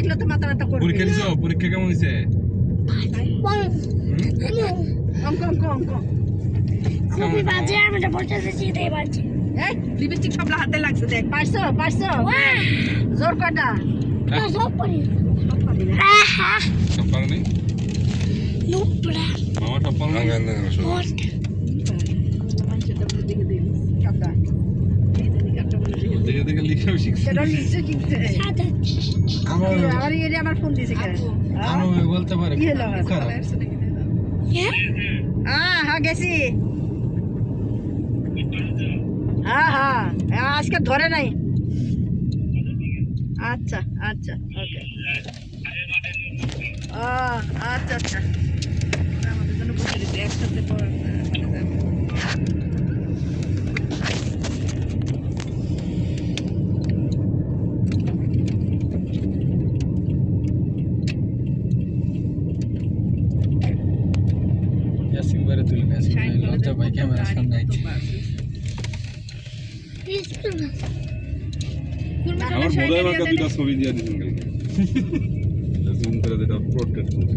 দেখলে তো মাথা ব্যথা করবে। পরীক্ষা দিছো? পরীক্ষা কেমন হয়েছে অঙ্ক অঙ্ক অঙ্ক খুবই বাজে আমি এটা বলতে চাইছি এটাই এই লিপস্টিক সব হাতে লাগছে দেখ। পারছ পারছ? জোর কটা? না সব পারি। সব পারি সব পারো নুপড়া মামা সব পারো নি? মোট মানুষের তো দেখে দিই কাটা এই যে কাটা বলে দেখে দিই। দেখে দেখে লিখেও শিখছি। সেটা লিখছে ফোন দিয়েছে কেন হ্যাঁ গেছি হ্যাঁ হ্যাঁ আজকে ধরে নাই আচ্ছা আচ্ছা। ওকে আচ্ছা আচ্ছা। ইয়াসিন বাইরে তুলে নিয়ে আসি লজ্জা পাই ক্যামেরার সামনে বাস। আমার বোধহয় ছবি দিয়ে দিবেন জুম করে যেটা পোর্ট্রেট করছে